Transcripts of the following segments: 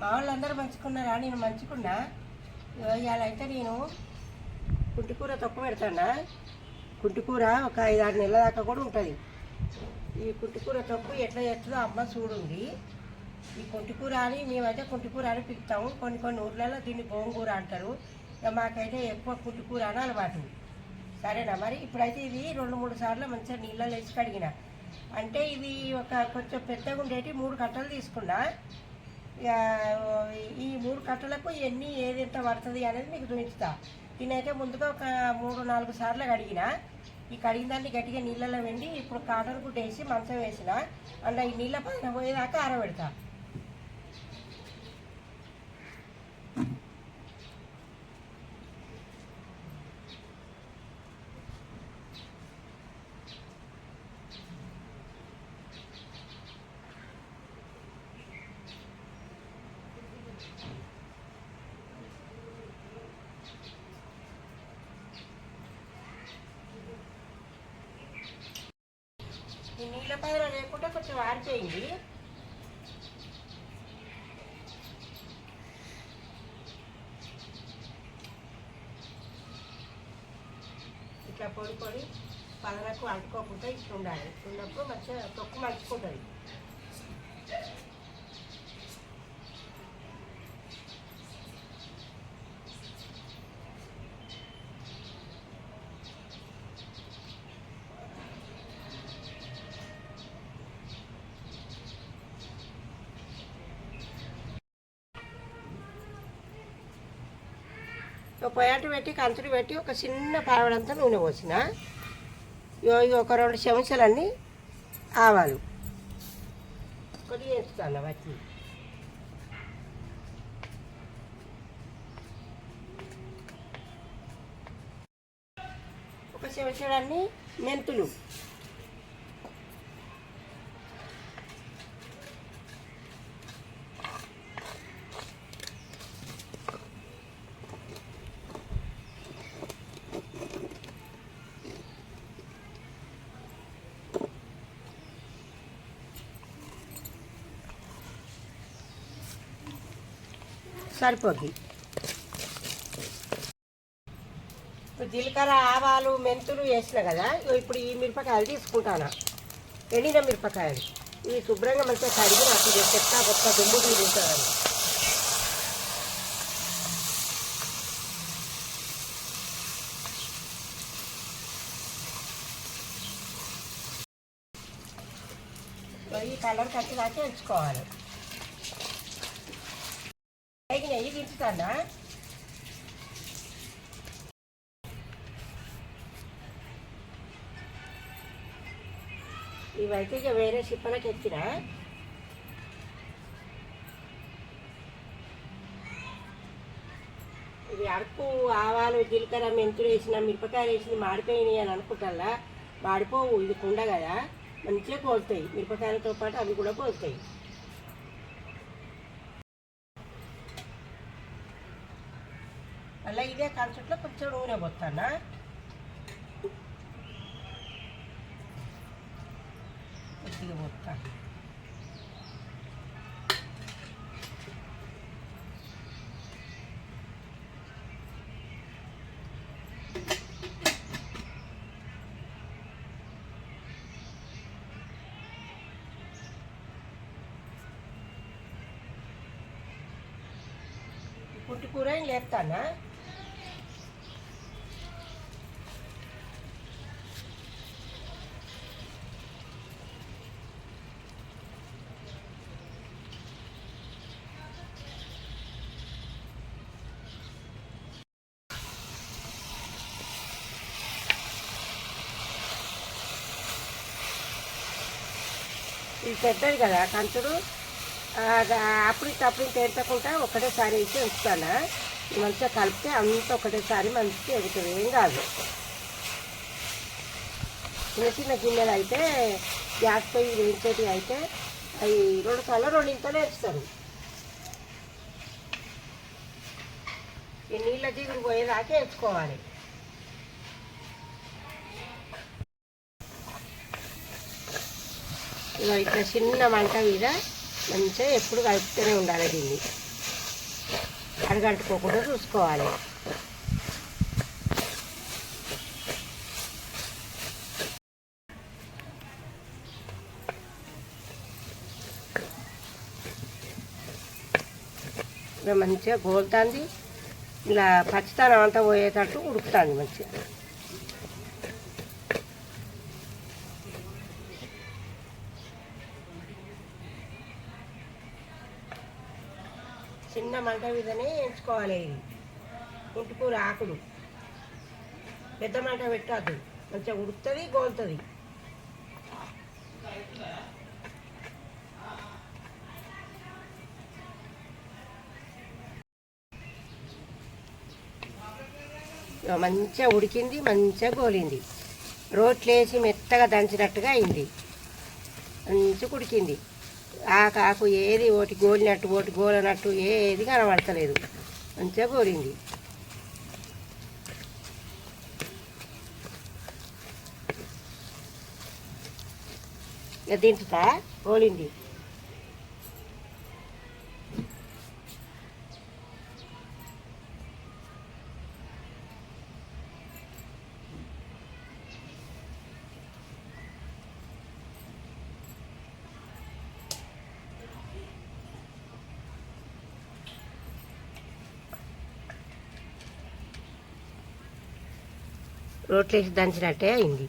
మా వాళ్ళందరూ మంచుకున్నారా నేను మంచుకున్నా ఇవాళ అయితే నేను కుంటికూర తొక్క పెడతానా? కుంటికూర ఒక ఐదు ఆరు నెలల దాకా కూడా ఉంటుంది. ఈ కుంటికూర తొక్కు ఎట్లా చేస్తుందో అమ్మ చూడుంది. ఈ కుంటికూర అని మేమైతే కుంటికూర అని పిలుస్తాము. కొన్ని కొన్ని ఊర్లలో దీన్ని గోంగూర అంటారు. ఇక మాకైతే ఎక్కువ కుంటికూర అని అలవాటు. సరేనా మరి? ఇప్పుడైతే ఇది రెండు మూడు సార్లు మంచిగా నీళ్ళలో వేసి కడిగిన. అంటే ఇది ఒక కొంచెం పెద్దగా ఉండేటి మూడు కట్టలు తీసుకున్నా. ఈ మూడు కట్టలకు ఎన్ని ఏది ఎంత పడుతుంది అనేది మీకు చూపిస్తా. దీనైతే ముందుగా ఒక మూడు నాలుగు సార్లు కడిగిన. ఈ కడిగిన దాన్ని గట్టిగా నీళ్ళలో వెండి ఇప్పుడు కాటన్ గుడ్డ వేసి మంచం వేసిన. అండ్ ఈ నీళ్ళ పైన పోయేదాకా ఆరబెడతా. ఈ నీళ్ళ పైన లేకుండా కొంచెం ఆరిపోయింది ఇట్లా పొడి పొడి పదరకు అంటుకోకుండా ఇట్లా ఉండాలి. ఉన్నప్పుడు మంచిగా తొక్కు మంచుకుంటుంది ఒక పొయ్యాట పెట్టి కంచుడు పెట్టి ఒక చిన్న పావడంతా నూనె పోసిన. ఇగో ఇగో ఒక రెండు చెంచాలన్నీ ఆవాలు. కొద్దిగా వేస్తాను వచ్చి ఒక చెంచాలన్నీ మెంతులు. సరిపోద్ది. ఇప్పుడు జీలకర్ర ఆవాలు మెంతులు వేసిన కదా ఇప్పుడు ఈ మిరపకాయలు తీసుకుంటాను? ఎండిన మిరపకాయలు. ఇవి శుభ్రంగా మంచిగా కడిగి నాకు చెత్త కొత్త దుమ్ము తీసుకుంటాను ఈ కలర్ కట్టి దాకా ఎంచుకోవాలి నెయ్యి ఇవైతే ఇక వేరే షిప్పలకి ఎత్తినా ఇది అరకు ఆవాలు జీలకర్ర మెంతులు వేసిన మిరపకాయలు వేసింది మాడిపోయినాయి అని అనుకుంటా మాడిపోవు ఇది కుండ కదా. మంచిగా కోలుతాయి మిరపకాయలతో పాటు అవి కూడా కోలుతాయి. ఇదే కాన్సెప్ట్లో కొంచెం నూనె పోతానా కొద్దిగా పోతా పుట్టి కూర లేపుతానా? ఇది పెద్దది కదా కంచుడు. అప్పుడు తేర్చకుండా ఒకటేసారి వేసి ఉంచుతాను మంచిగా కలిపితే అంతా ఒకటేసారి మంచిగా ఎగుతుంది ఏం కాదు. చిన్న చిన్న గిన్నెలు అయితే గ్యాస్ పొయ్యి వేయించేటి అయితే అవి రెండు సార్లు రెండింతలో వేస్తారు ఈ నీళ్ళ దిగురు పోయేదాకా వేసుకోవాలి ఇట్లా చిన్న మంట మీద మంచిగా ఎప్పుడు కలుపుతూనే ఉండాలి దీన్ని. అడగంటుకోకుండా చూసుకోవాలి. ఇలా మంచిగా గోలుతుంది. ఇలా పచ్చితనం అంతా పోయేటట్టు ఉడుకుతుంది మంచిగా చిన్న మంట మీదనే ఎంచుకోవాలి కుంటుకూర ఆకులు పెద్ద మంట పెట్టద్దు. మంచిగా ఉడుకుతుంది గోలుతుంది. మంచిగా ఉడికింది మంచిగా గోలింది. రోట్లేసి మెత్తగా దంచినట్టుగా అయింది. మంచిగా ఉడికింది. ఆకు ఆకు ఏది ఒకటి గోలినట్టు ఒకటి గోలనట్టు ఏది కనబడతలేదు. మంచిగా గోలింది ఇక దించుతా గోలింది రోట్లేసి దంచినట్టే అయింది.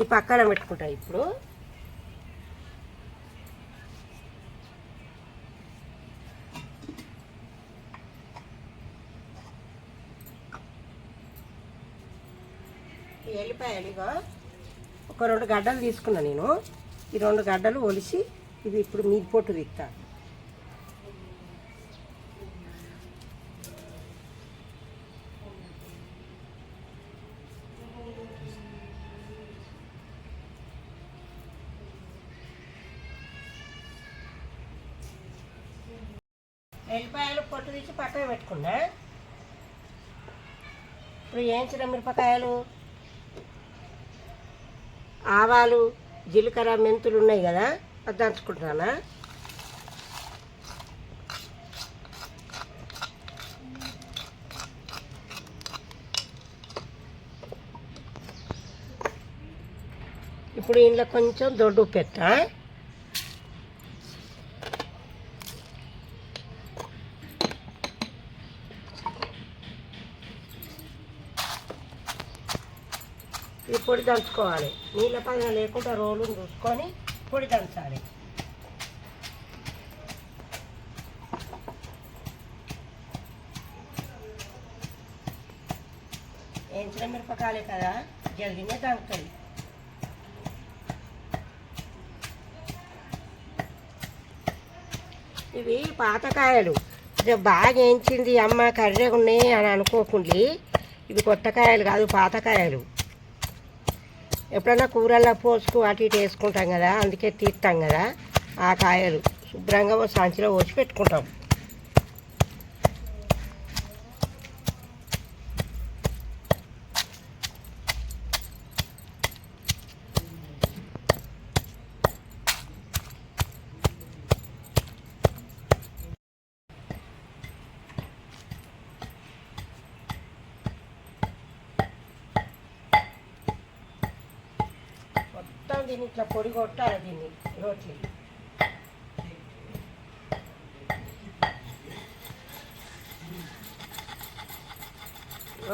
ఈ పక్కన పెట్టుకుంటా ఇప్పుడు. ఈ ఎల్లిపాయలు ఇగో ఒక రెండు గడ్డలు తీసుకున్నా నేను. ఈ రెండు గడ్డలు ఒలిసి ఇది ఇప్పుడు మీ పొట్టు తీస్తా. ఎల్లిపాయలు పొట్టు తీసి పక్కన పెట్టుకున్నా. ఇప్పుడు వేయించిన మిరపకాయలు ఆవాలు జీలకర్ర మెంతులు ఉన్నాయి కదా అది దంచుకుంటున్నానా? ఇప్పుడు ఇంట్లో కొంచెం దొడ్డు పెట్టా పొడి దంచుకోవాలి. నీళ్ళ పైన లేకుండా రోలు చూసుకొని పొడి దంచాలి. వేయించిన మిరపకాయలే కదా? జల్దీనే దంగుతుంది ఇవి పాతకాయలు. బాగా వేయించింది అమ్మ కర్రెగా ఉన్నాయి అని అనుకోకుండా. ఇవి కొత్త కాయలు కాదు పాతకాయలు. ఎప్పుడైనా కూరల్లో పోసుకు అటు ఇటు వేసుకుంటాం కదా అందుకే తీస్తాం కదా ఆ కాయలు. శుభ్రంగా సంచిలో పోసి పెట్టుకుంటాం. దీన్ని ఇట్లా పొడి కొట్టాలి దీన్ని రోట్లు.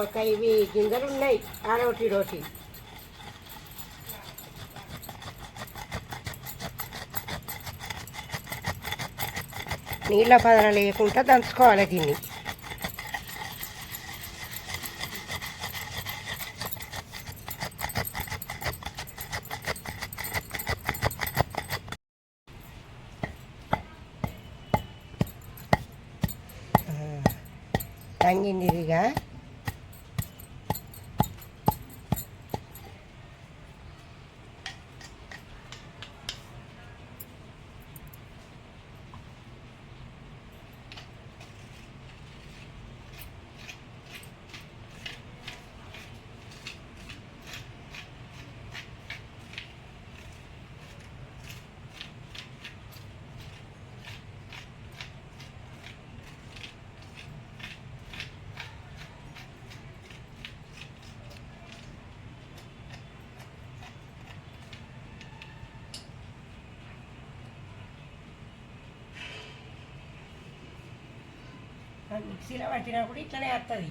ఒక ఇవి గింజలు ఉన్నాయి ఆ రోటి రోటి. నీళ్ళ పదన లేకుండా దంచుకోవాలి దీన్ని. మిక్సీలో పట్టినా కూడా ఇట్లనే వస్తుంది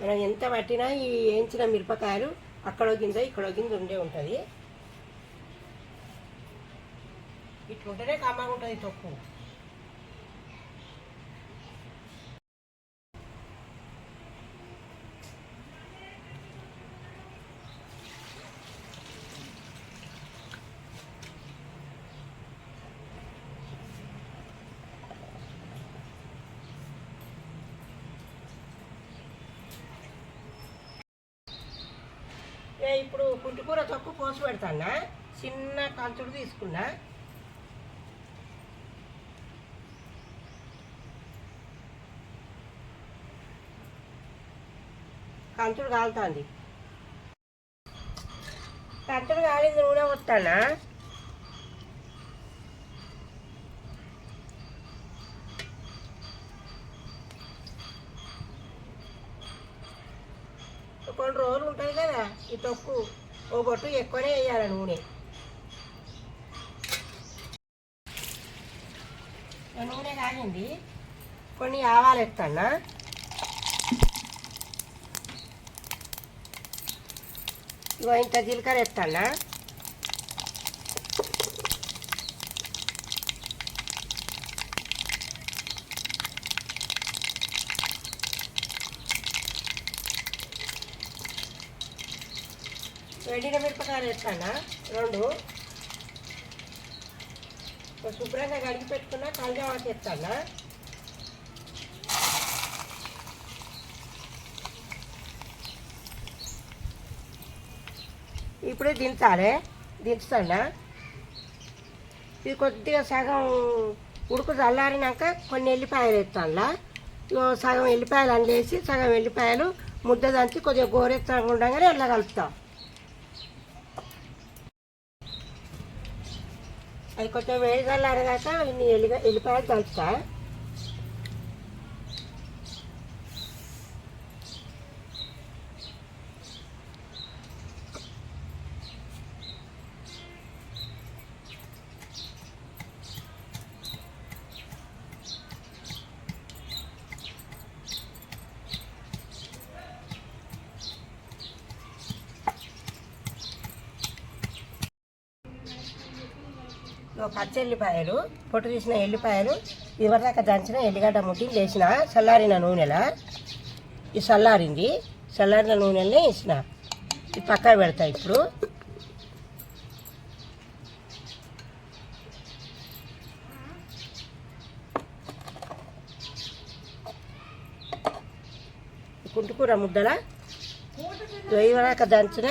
మనం ఎంత పట్టినా ఈ వేయించిన మిరపకాయలు అక్కడో గింజ ఇక్కడో గింజ ఉండే ఉంటుంది. ఇట్లుంటేనే కమ్మగా ఉంటుంది తొక్కు. అదే ఇప్పుడు పుంటికూర తొక్కు పోసి పెడతానా? చిన్న కంచుడు తీసుకున్నా. కంచుడు కాలుతుంది. కంచుడు కాలింది నూనె వస్తానా కొన్ని రోజులు ఉంటుంది కదా. ఈ తొక్కు ఓ బొట్టు ఎక్కువనే వేయాలి నూనె. నూనె కాగింది. కొన్ని ఆవాలు ఎత్తన్నా. ఇగో ఇంత జీలకర్ర ఎత్తన్నా. ఎండిన మిరపకాయలు ఎత్తానా రెండు. శుభ్రంగా కడిగి పెట్టుకున్న కలజావాకి ఎత్తానా ఇప్పుడే దించాలి దించుతానా? ఇది కొద్దిగా సగం ఉడుకు చల్లారినాక కొన్ని ఎల్లిపాయలు ఎత్తాలా సగం ఎల్లిపాయలు అందేసి సగం ఎల్లిపాయలు ముద్ద దంచి కొద్దిగా గోరెత్తగా ఉండగానే అలా కలుపుతాం. అది కొంచెం వేడి చల్లారదాక ఇన్ని ఎల్లిగా ఎల్లిపాయలు దంచుతా పచ్చి ఎల్లిపాయలు పొట్టు తీసిన ఎల్లిపాయలు ఇవరిదాకా దంచిన ఎల్లిగడ్డ ముట్టి వేసిన చల్లారిన నూనెల? ఈ చల్లారింది. చల్లారిన నూనెలనే వేసిన. ఇది పక్క పెడతా ఇప్పుడు. కుంటుకూర ముద్దల? వేయవరాక దంచిన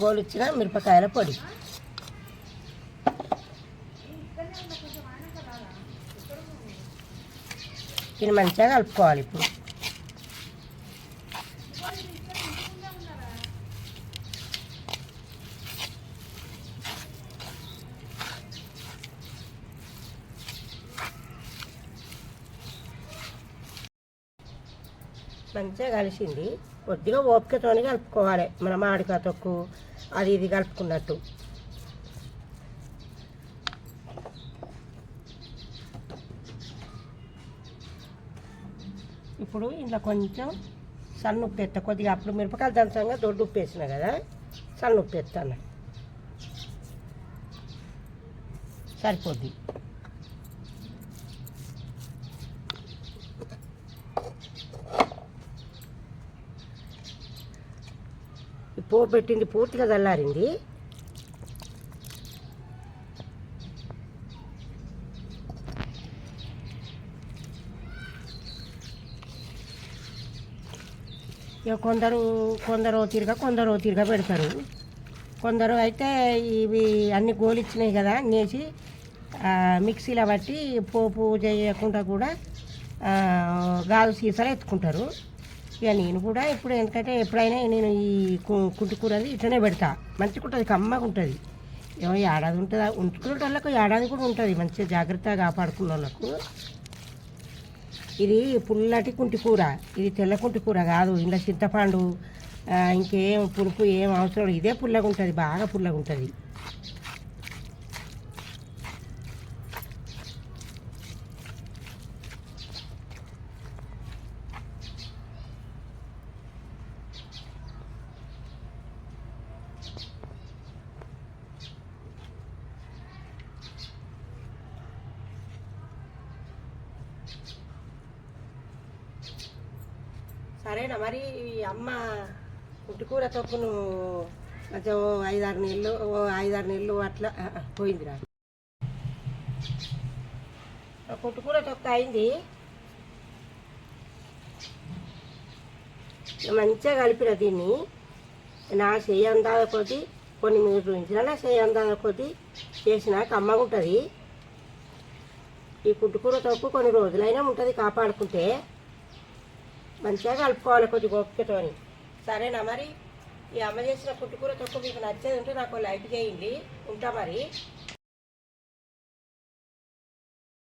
గోలిచ్చిన మిరపకాయల పొడి. దీన్ని మంచిగా కలుపుకోవాలి ఇప్పుడు. మంచిగా కలిసింది. కొద్దిగా ఓపికతోని కలుపుకోవాలి. మన మామిడికాయ తొక్కు అది ఇది కలుపుకున్నట్టు. ఇప్పుడు ఇందులో కొంచెం సన్న ఉప్పు ఎత్తా కొద్దిగా అప్పుడు మిరపకాయలు దంచంగా దొడ్డు ఉప్పు వేసిన కదా సన్న ఉప్పు ఎత్తాను సరిపోద్ది. పోపు పెట్టింది పూర్తిగా చల్లారింది. ఇక కొందరు కొందరు ఓ తీరుగా కొందరు ఓ తీరుగా పెడతారు. కొందరు అయితే ఇవి అన్ని గోలిచ్చినాయి కదా అన్నేసి మిక్సీలో బట్టి పోపు చేయకుండా కూడా గాజు సీసాలు ఎత్తుకుంటారు. ఇక నేను కూడా ఇప్పుడు ఎందుకంటే ఎప్పుడైనా నేను ఈ కుంటి కూరది ఇట్లనే పెడతా. మంచిగా ఉంటుంది కమ్మగా ఉంటుంది. ఏమో ఏడాది ఉంటుందా ఉంచుకునే వాళ్ళకు ఏడాది కూడా ఉంటుంది మంచిగా జాగ్రత్తగా కాపాడుకున్న వాళ్ళకు ఇది పుల్లటి కుంటి కూర. ఇది తెల్ల కుంటి కూర కాదు. ఇందులో చింతపండు ఇంకేం పులుపు ఏం అవసరం ఇదే పుల్లగా ఉంటుంది బాగా పుల్లగా ఉంటుంది సరేనా? మరి ఈ అమ్మ పుట్టుకూర తప్పును కొంచెం ఓ ఐదారు నెలలు ఓ ఐదారు నెలలు అట్లా పోయిందిరా. పుట్టుకూర తొక్క అయింది. మంచిగా కలిపిన దీన్ని. నా చెయ్యి అందాల కొద్ది కొన్ని మీరు ఉంచిన నా చెయ్యి అందాల కొద్దీ చేసిన కమ్మగా ఉంటుంది. ఈ పుట్టుకూర తప్పు కొన్ని రోజులైనా ఉంటుంది కాపాడుకుంటే. మంచిగా కలుపుకోవాలి కొద్ది గోపికతోని. సరేనా మరి? ఈ అమ్మ చేసిన పుట్టుకూర తప్పు మీకు నచ్చేది ఉంటే నాకు లైక్ చేయండి. ఉంటా మరి?